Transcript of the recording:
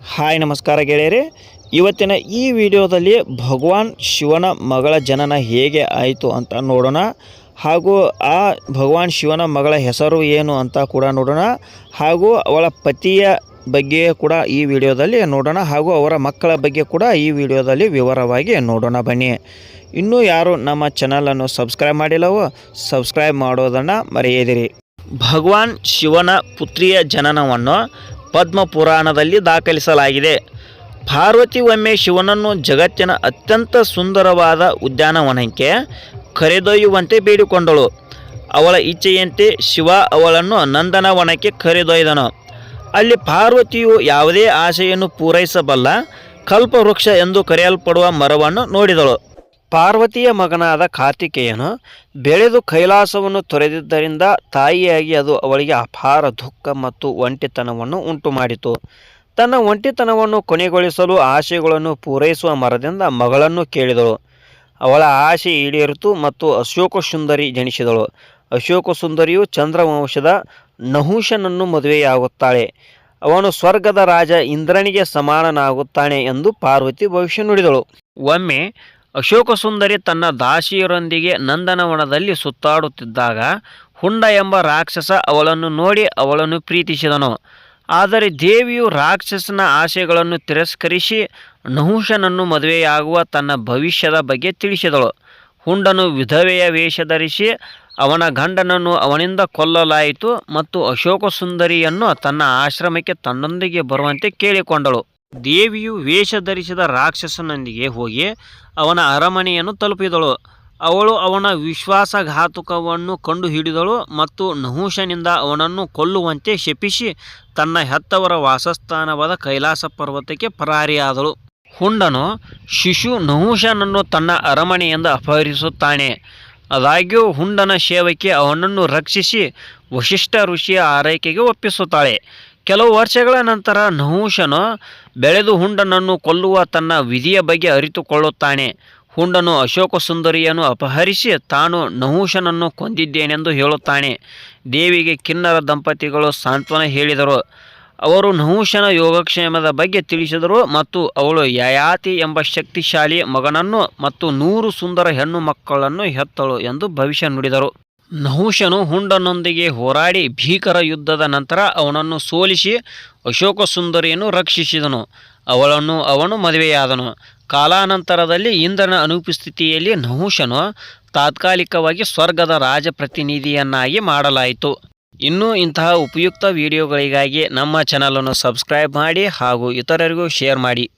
Hi, ನಮಸ್ಕಾರ ಗೆಳೆಯರೆ. ಇವತ್ತಿನ ಈ ವಿಡಿಯೋದಲ್ಲಿ ಭಗವಾನ್ ಶಿವನ ಮಗಳ ಜನನ ಹೇಗೆ ಆಯಿತು ಅಂತ ನೋಡೋಣ. ಹಾಗೂ ಆ ಭಗವಾನ್ ಶಿವನ ಮಗಳ ಹೆಸರು ಏನು ಅಂತ ಕೂಡ ನೋಡೋಣ. ಹಾಗೂ ಅವಳ ಪತಿಯ ಬಗ್ಗೆ ಕೂಡ ಈ ವಿಡಿಯೋದಲ್ಲಿ ನೋಡೋಣ. ಹಾಗೂ ಅವರ ಮಕ್ಕಳ ಬಗ್ಗೆ ಕೂಡ ಈ ವಿಡಿಯೋದಲ್ಲಿ ವಿವರವಾಗಿ ನೋಡೋಣ ಬನ್ನಿ. ಇನ್ನೂ ಯಾರು ನಮ್ಮ ಚಾನಲನ್ನು ಸಬ್ಸ್ಕ್ರೈಬ್ ಮಾಡಿಲ್ಲವೋ ಸಬ್ಸ್ಕ್ರೈಬ್ ಮಾಡೋದನ್ನು ಮರೆಯದಿರಿ. ಭಗವಾನ್ ಶಿವನ ಪುತ್ರಿಯ ಜನನವನ್ನು ಪದ್ಮ ಪುರಾಣದಲ್ಲಿ ದಾಖಲಿಸಲಾಗಿದೆ. ಪಾರ್ವತಿ ಒಮ್ಮೆ ಶಿವನನ್ನು ಜಗತ್ತಿನ ಅತ್ಯಂತ ಸುಂದರವಾದ ಉದ್ಯಾನವನಕ್ಕೆ ಕರೆದೊಯ್ಯುವಂತೆ ಬೇಡಿಕೊಂಡಳು. ಅವಳ ಇಚ್ಛೆಯಂತೆ ಶಿವ ಅವಳನ್ನು ನಂದನವನಕ್ಕೆ ಕರೆದೊಯ್ದನು. ಅಲ್ಲಿ ಪಾರ್ವತಿಯು ಯಾವುದೇ ಆಸೆಯನ್ನು ಪೂರೈಸಬಲ್ಲ ಕಲ್ಪವೃಕ್ಷ ಎಂದು ಕರೆಯಲ್ಪಡುವ ಮರವನ್ನು ನೋಡಿದಳು. ಪಾರ್ವತಿಯ ಮಗನಾದ ಕಾರ್ತಿಕೇಯನು ಬೆಳೆದು ಕೈಲಾಸವನ್ನು ತೊರೆದಿದ್ದರಿಂದ ತಾಯಿಯಾಗಿ ಅದು ಅವಳಿಗೆ ಅಪಾರ ದುಃಖ ಮತ್ತು ಒಂಟಿತನವನ್ನು ಉಂಟು ಮಾಡಿತು ತನ್ನ ಒಂಟಿತನವನ್ನು ಕೊನೆಗೊಳಿಸಲು ಆಶೆಗಳನ್ನು ಪೂರೈಸುವ ಮರದಿಂದ ಮಗಳನ್ನು ಕೇಳಿದಳು. ಅವಳ ಆಸೆ ಈಡೇರಿತು ಮತ್ತು ಅಶೋಕ ಸುಂದರಿ ಜನಿಸಿದಳು. ಅಶೋಕ ಸುಂದರಿಯು ಚಂದ್ರವಂಶದ ನಹುಷನನ್ನು ಮದುವೆಯಾಗುತ್ತಾಳೆ. ಅವನು ಸ್ವರ್ಗದ ರಾಜ ಇಂದ್ರನಿಗೆ ಸಮಾನನಾಗುತ್ತಾನೆ ಎಂದು ಪಾರ್ವತಿ ಭವಿಷ್ಯ ನುಡಿದಳು. ಒಮ್ಮೆ ಅಶೋಕ ಸುಂದರಿ ತನ್ನ ದಾಸಿಯರೊಂದಿಗೆ ನಂದನವನದಲ್ಲಿ ಸುತ್ತಾಡುತ್ತಿದ್ದಾಗ ಹುಂಡ ಎಂಬ ರಾಕ್ಷಸ ಅವಳನ್ನು ನೋಡಿ ಅವಳನ್ನು ಪ್ರೀತಿಸಿದನು. ಆದರೆ ದೇವಿಯು ರಾಕ್ಷಸನ ಆಸೆಗಳನ್ನು ತಿರಸ್ಕರಿಸಿ ನಹುಷನನ್ನು ಮದುವೆಯಾಗುವ ತನ್ನ ಭವಿಷ್ಯದ ಬಗ್ಗೆ ತಿಳಿಸಿದಳು. ಹುಂಡನು ವಿಧವೆಯ ವೇಷ ಧರಿಸಿ ಅವನ ಗಂಡನನ್ನು ಅವನಿಂದ ಕೊಲ್ಲಲಾಯಿತು ಮತ್ತು ಅಶೋಕ ಸುಂದರಿಯನ್ನು ತನ್ನ ಆಶ್ರಮಕ್ಕೆ ತನ್ನೊಂದಿಗೆ ಬರುವಂತೆ ಕೇಳಿಕೊಂಡಳು. ದೇವಿಯು ವೇಷ ಧರಿಸಿದ ರಾಕ್ಷಸನೊಂದಿಗೆ ಹೋಗಿ ಅವನ ಅರಮನೆಯನ್ನು ತಲುಪಿದಳು. ಅವಳು ಅವನ ವಿಶ್ವಾಸಘಾತುಕವನ್ನು ಕಂಡುಹಿಡಿದಳು ಮತ್ತು ನಹುಷನಿಂದ ಅವನನ್ನು ಕೊಲ್ಲುವಂತೆ ಶಪಿಸಿ ತನ್ನ ಹೆತ್ತವರ ವಾಸಸ್ಥಾನವಾದ ಕೈಲಾಸ ಪರ್ವತಕ್ಕೆ ಪರಾರಿಯಾದಳು. ಹುಂಡನು ಶಿಶು ನಹುಷನನ್ನು ತನ್ನ ಅರಮನೆಯಿಂದ ಅಪಹರಿಸುತ್ತಾನೆ. ಆದಾಗ್ಯೂ ಹುಂಡನ ಸೇವಕಿ ಅವನನ್ನು ರಕ್ಷಿಸಿ ವಶಿಷ್ಠ ಋಷಿಯ ಆರೈಕೆಗೆ ಒಪ್ಪಿಸುತ್ತಾಳೆ. ಕೆಲವು ವರ್ಷಗಳ ನಂತರ ನಹುಷನು ಬೆಳೆದು ಹುಂಡನನ್ನು ಕೊಲ್ಲುವ ತನ್ನ ವಿಧಿಯ ಬಗ್ಗೆ ಅರಿತುಕೊಳ್ಳುತ್ತಾನೆ. ಹುಂಡನು ಅಶೋಕ ಸುಂದರಿಯನ್ನು ಅಪಹರಿಸಿ ತಾನು ನಹುಷನನ್ನು ಕೊಂದಿದ್ದೇನೆಂದು ಹೇಳುತ್ತಾನೆ. ದೇವಿಗೆ ಕಿನ್ನರ ದಂಪತಿಗಳು ಸಾಂತ್ವನ ಹೇಳಿದರು. ಅವರು ನಹುಷನ ಯೋಗಕ್ಷೇಮದ ಬಗ್ಗೆ ತಿಳಿಸಿದರು ಮತ್ತು ಅವಳು ಯಯಾತಿ ಎಂಬ ಶಕ್ತಿಶಾಲಿ ಮಗನನ್ನು ಮತ್ತು ನೂರು ಸುಂದರ ಹೆಣ್ಣು ಮಕ್ಕಳನ್ನು ಹೆತ್ತಳು ಎಂದು ಭವಿಷ್ಯ ನುಡಿದರು. ನಹುಷನು ಹುಂಡನೊಂದಿಗೆ ಹೋರಾಡಿ ಭೀಕರ ಯುದ್ಧದ ನಂತರ ಅವನನ್ನು ಸೋಲಿಸಿ ಅಶೋಕ ಸುಂದರಿಯನ್ನು ರಕ್ಷಿಸಿದನು. ಅವಳನ್ನು ಅವನು ಮದುವೆಯಾದನು. ಕಾಲಾನಂತರದಲ್ಲಿ ಇಂದ್ರನ ಅನುಪಸ್ಥಿತಿಯಲ್ಲಿ ನಹುಷನು ತಾತ್ಕಾಲಿಕವಾಗಿ ಸ್ವರ್ಗದ ರಾಜಪ್ರತಿನಿಧಿಯನ್ನಾಗಿ ಮಾಡಲಾಯಿತು. ಇನ್ನೂ ಇಂತಹ ಉಪಯುಕ್ತ ವಿಡಿಯೋಗಳಿಗಾಗಿ ನಮ್ಮ ಚಾನಲನ್ನು ಸಬ್ಸ್ಕ್ರೈಬ್ ಮಾಡಿ ಹಾಗೂ ಇತರರಿಗೂ ಶೇರ್ ಮಾಡಿ.